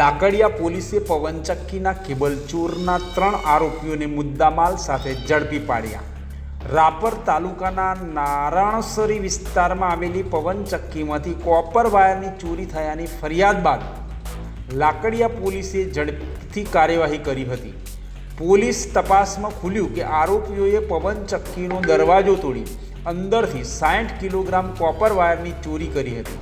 લાકડિયા પોલીસે પવનચક્કીના કેબલ ચોરના ત્રણ આરોપીઓને મુદ્દામાલ સાથે ઝડપી પાડ્યા. રાપર તાલુકાના નારાયણસરી વિસ્તારમાં આવેલી પવનચક્કીમાંથી કોપર વાયરની ચોરી થયાની ફરિયાદ બાદ લાકડિયા પોલીસે ઝડપથી કાર્યવાહી કરી હતી. પોલીસ તપાસમાં ખુલ્યું કે આરોપીઓએ પવનચક્કીનો દરવાજો તોડી અંદરથી સાઠ કિલોગ્રામ કોપર વાયરની ચોરી કરી હતી.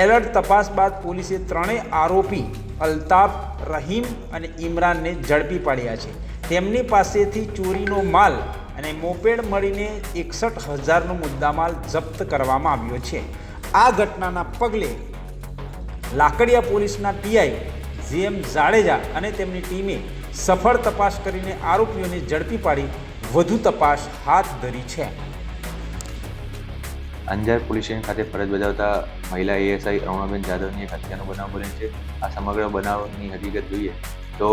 એલર્ટ તપાસ બાદ પોલીસે ત્રણેય આરોપી અલ્તાફ, રહીમ અને ઇમરાનને ઝડપી પાડ્યા છે. તેમની પાસેથી ચોરીનો માલ અને મોપેડ મળીને એકસઠ હજારનો મુદ્દામાલ જપ્ત કરવામાં આવ્યો છે. આ ઘટનાના પગલે લાકડિયા પોલીસના પીઆઈ જીએમ જાડેજા અને તેમની ટીમે સફળ તપાસ કરીને આરોપીઓને ઝડપી પાડી, વધુ તપાસ હાથ ધરી છે. અંજાર પોલીસ સ્ટેશન ખાતે ફરજ બજાવતા મહિલા એએસઆઈ અરુણાબેન જાદવની એક હત્યાનો બનાવ બને છે. આ સમગ્ર બનાવની હકીકત જોઈએ તો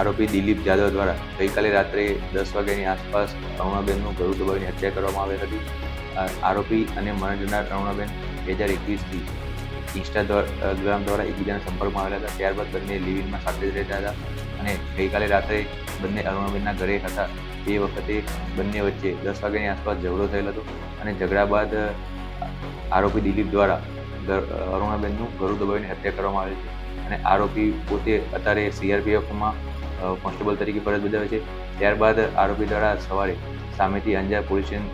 આરોપી દિલીપ જાદવ દ્વારા ગઈકાલે રાત્રે દસ વાગ્યાની આસપાસ અરુણાબેનનું ગળું દબાવીને હત્યા કરવામાં આવી હતી. આરોપી અને મરણ જનાર અરુણાબેન બે હજાર એકવીસથી ઇન્સ્ટાગ્રામ દ્વારા એકબીજાના સંપર્કમાં આવેલા હતા. ત્યારબાદ બંને લિવિંગમાં સાથે જ રહેતા હતા અને ગઈકાલે રાત્રે બંને અરુણાબેનના ઘરે હતા. તે વખતે બંને વચ્ચે દસ વાગ્યાની આસપાસ ઝઘડો થયેલ હતો અને ઝઘડા બાદ આરોપી દિલીપ દ્વારા અરુણાબેનનું ગળું દબાવીને હત્યા કરવામાં આવી છે અને આરોપી પોતે અત્યારે સીઆરપીએફમાં કોન્સ્ટેબલ તરીકે ફરજ બજાવે છે. ત્યારબાદ આરોપી દ્વારા સવારે સામેથી અંજાર પોલીસ સ્ટેશન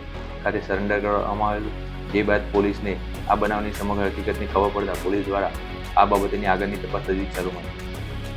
ખાતે સરેન્ડર કરવામાં આવેલું. જે બાદ પોલીસને આ બનાવની સમગ્ર હકીકતની ખબર પડતા પોલીસ દ્વારા આ બાબતેની આગળની તપાસ હજી ચાલુ હતી